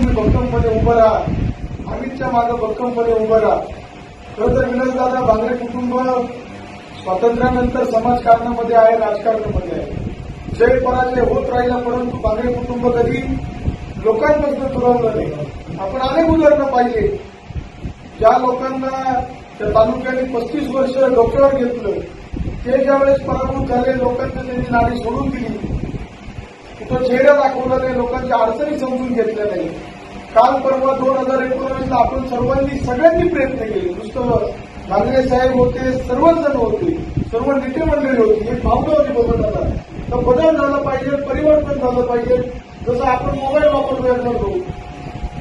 तुम्ही भक्कमपणे उभं राहा. अमितच्या मागे भक्कमपणे उभं राहा. खरं तर विनोददादा भांगरे कुटुंब स्वातंत्र्यानंतर समाजकारणामध्ये आहे राजकारणामध्ये आहे. जय पराजय होत राहिला परंतु भांगरे कुटुंब कधी लोकांपासून दुरावलं नाही. आपण अनेक उदाहरणं पाहिजे ज्या लोकांना त्या तालुक्याने पस्तीस वर्ष डोक्यावर घेतलं ते ज्यावेळेस पराभूत झाले लोकांना त्यांनी नाणी सोडून दिली. तिथं चेहरा दाखवला नाही लोकांच्या अडचणी समजून घेतल्या नाही. काल परवा दोन हजार एकोणवीसला आपण सर्वांनी सगळ्यांनी प्रयत्न केले. नुसतं नागरे साहेब होते सर्वच जण होते सर्व नेते मंडळी होती हे भावना होती बदलताना तर बदल झाला पाहिजे परिवर्तन झालं पाहिजे. जसं आपण मोबाईल वापरतोय करतो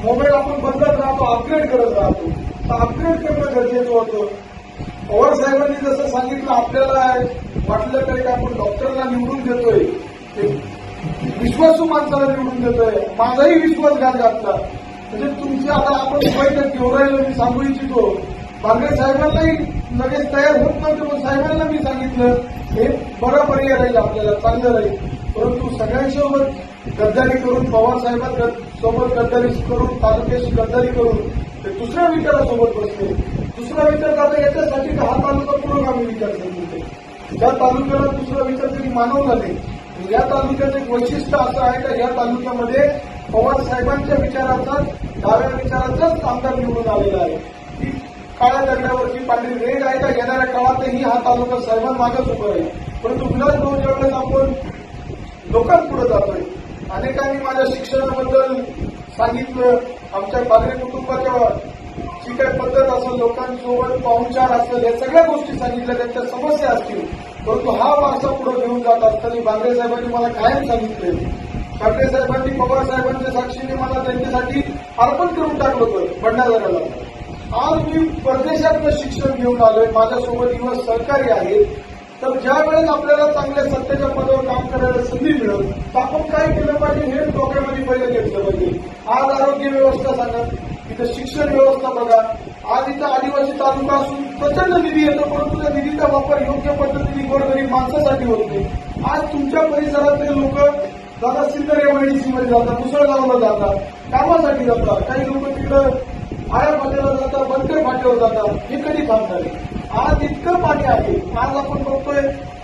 मोबाईल आपण बदलत राहतो अपग्रेड करत राहतो. तर अपग्रेड करणं गरजेचं होतं. पवार साहेबांनी जसं सांगितलं आपल्याला वाटलं तरी आपण डॉक्टरला निवडून देतोय. विश्वासू माणसाला निवडून देतोय. माझाही विश्वासघात घातला म्हणजे तुमची आता आपण बैठक घेऊन राहिलो मी सांगू इच्छितो. बांगरे साहेबांनाही लगेच तयार होत नव्हते पण साहेबांना मी सांगितलं हे बरा पर्याय राहील आपल्याला चांगलं राहील. परंतु सगळ्यांसोबत गद्दारी करून पवार साहेबां सोबत गद्दारी करून तालुक्याशी गद्दारी करून ते दुसऱ्या विचारासोबत बसले. दुसरा विचार करता याच्यासाठी का हा तालुका पूर्ण आम्ही विचार करतो ज्या तालुक्याला दुसरा विचार तरी मानवला नाही. या तालुक्याचं एक वैशिष्ट्य असं आहे का या तालुक्यामध्ये पवार साहेबांच्या विचाराचा डाव्या विचाराचाच आमदार निवडून आलेला आहे. ही काळ्या दगडावरची पांढरी रेड आहे का? येणाऱ्या काळातही हा तालुका साहेबांमागच उभं आहे परंतु विलास भाऊ ज्यावेळेस आपण लोकांपुढे जातोय अनेकांनी माझ्या शिक्षणाबद्दल सांगितलं आमच्या बागरे कुटुंबाच्या जी काही पद्धत असेल लोकांसोबत पाहुणचार असेल या सगळ्या गोष्टी सांगितल्या त्यांच्या समस्या असतील. परंतु हा वारसा पुढे घेऊन जात असताना बांगरे साहेबांनी मला कायम सांगितले ठाकरे साहेबांनी पवार साहेबांच्या साक्षीने मला त्यांच्यासाठी अर्पण करून टाकलं होतं भंडाऱ्याला आज मी परदेशातलं शिक्षण घेऊन आलोय माझ्यासोबत दिवस सहकारी आहेत. तर ज्या वेळेस आपल्याला चांगल्या सत्तेच्या पदावर काम करायला संधी मिळेल तर आपण काय केलं पाहिजे हे डोक्यामध्ये पहिले घेतलं पाहिजे. आज आरोग्य व्यवस्था सांगा इथं शिक्षण व्यवस्था बघा. आज इथं आदिवासी तालुका असून प्रचंड निधी येतो परंतु त्या निधीचा वापर योग्य पद्धतीने गोरगरीब माणसासाठी होत नाही. आज तुमच्या परिसरातले लोक दादा सिंदर एमआयडीसी मध्ये जातात मुसळगावला जातात कामासाठी जातात काही लोक तिकडं आया फाट्याला जातात बनकर फाट्यावर जातात हे कधी थांबणार आहे? आज इतकं पाणी आहे आज आपण बघतोय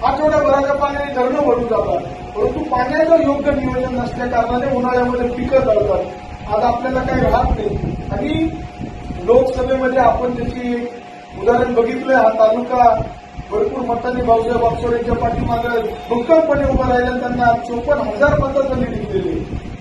आठवड्याभराच्या पाण्याने धरणं भरून जातात. परंतु पाण्याचं योग्य नियोजन नसल्या कारणाने उन्हाळ्यामध्ये पिकं जातात आज आपल्याला काही राहत नाही. आणि लोकसभेमध्ये आपण त्याची उदाहरण बघितलंय हा तालुका भरपूर मतांनी भाऊसाहेब वागचोरेंच्या पाठीमागे भक्कमपणे उभं राहिल्या त्यांना चोपन्न हजार मतं त्यांनी दिलेले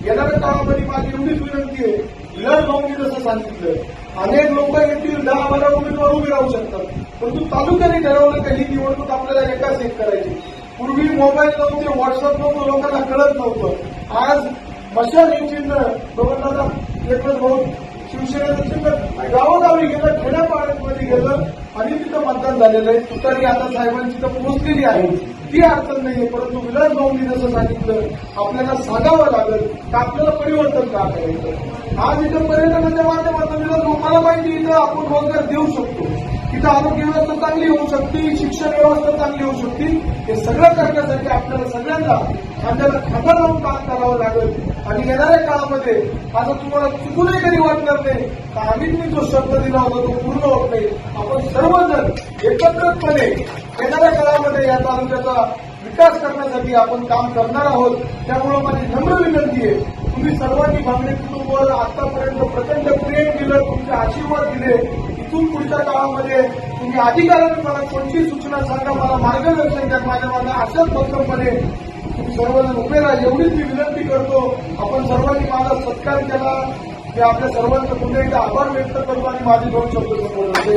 येणाऱ्या काळामध्ये माझी एवढीच विनंती आहे लढ भाऊंनी जसं सांगितलं अनेक लोक येतील दहा बारा उमेदवार उभे राहू शकतात. परंतु तालुक्याने ठरवलं का ही निवडणूक आपल्याला एकाच एक करायची. पूर्वी मोबाईल नव्हते व्हॉट्सअप नव्हतं लोकांना कळत नव्हतं. आज मशाल हे चिन्ह बघा एकच भाऊ शिवसेनेचं चिन्ह गावोगावी गेलं खेड्यापाड्यांमध्ये गेलं आणि तिथं मतदान झालेलं आहे तुतारी आता साहेबांची तर पोहोचलेली आहे ती अडचण नाहीये परंतु विलास भाऊंनी जसं सांगितलं आपल्याला सांगावं लागेल का आपल्याला परिवर्तन का करायचं? आज इथं पर्यटनाच्या माध्यमातून विलास भाऊ मला माहिती इथं आपण रोजगार देऊ शकतो. तिथं आरोग्य व्यवस्था चांगली होऊ शकते शिक्षण व्यवस्था चांगली होऊ शकते. हे सगळं करण्यासाठी आपल्याला सगळ्यांना खांद्याला खांदा लावून काम करावं लागेल. आणि येणाऱ्या काळामध्ये आता तुम्हाला चुकूनही कधी वाटणार नाही तर आम्ही जो शब्द दिला होता तो पूर्ण होत नाही. आपण सर्वजण एकत्रितपणे येणाऱ्या काळामध्ये या तालुक्याचा विकास करण्यासाठी आपण काम करणार आहोत. त्यामुळे माझी नम्र विनंती आहे तुम्ही सर्वांनी भांगडे कुटुंबावर आतापर्यंत प्रचंड प्रेम दिलं तुमचे आशीर्वाद दिले. इथून पुढच्या काळामध्ये तुम्ही अधिकाऱ्यांनी मला कोणती सूचना सांगा मला मार्गदर्शन द्या माझ्या माझ्या अशाच भक्कमपणे तुम्ही सर्वजण उभे राहा. एवढीच मी विनंती करतो. आपण सर्वांनी माझा सत्कार केला. मी आपल्या सर्वांचं पुन्हा एकदा आभार व्यक्त करतो आणि माझे दोन शब्द संबोधन